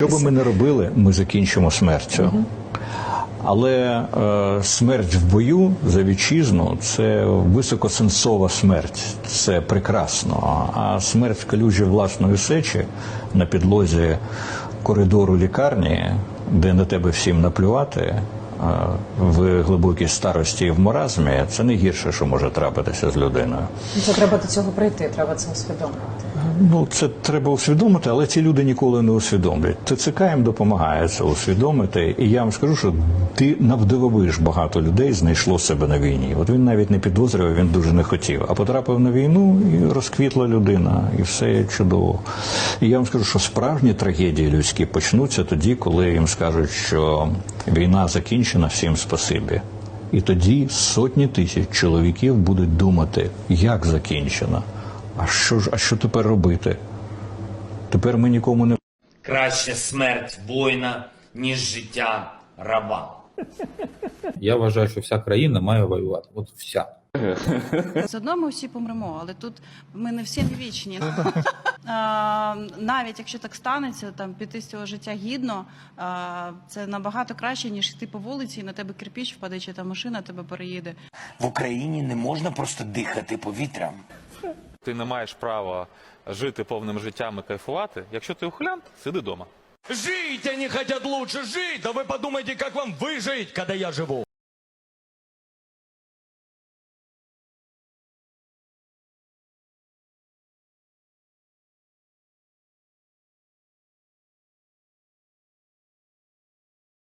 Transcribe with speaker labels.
Speaker 1: Що би ми не робили, ми закінчимо смертю. Але е, смерть в бою за вітчизну це високосенсова смерть, це прекрасно. А смерть в калюжі власної сечі на підлозі коридору лікарні, де на тебе всім наплювати. В глибокій старості і в маразмі це не гірше, що може трапитися з людиною.
Speaker 2: Це треба до цього прийти, треба це усвідомити.
Speaker 1: Ну, це треба усвідомити, але ці люди ніколи не усвідомлять. ТЦК їм допомагає це усвідомити. І я вам скажу, що ти навдивовиш багато людей знайшло себе на війні. От він навіть не підозрював, він дуже не хотів. А потрапив на війну і розквітла людина, і все чудово. І я вам скажу, що справжні трагедії людські почнуться тоді, коли їм скажуть, що війна закінчена, всім спасибі. І тоді сотні тисяч чоловіків будуть думати, як закінчена. А що ж, а що тепер робити? Тепер ми нікому не
Speaker 3: Краще смерть воїна, ніж життя раба.
Speaker 4: Я вважаю, що вся країна має воювати. От вся.
Speaker 5: Одно ми всі помремо, але тут ми не всі не вічні. А, навіть якщо так станеться, там піти з цього життя гідно, це набагато краще, ніж йти по вулиці, і на тебе кирпіч впаде, чи та машина тебе переїде.
Speaker 6: В Україні не можна просто дихати повітрям.
Speaker 7: Ти не маєш права жити повним життям і кайфувати. Якщо ти ухилянт, сиди вдома.
Speaker 8: Жить они хотят лучше жить, да вы подумайте, как вам выжить, когда я живу.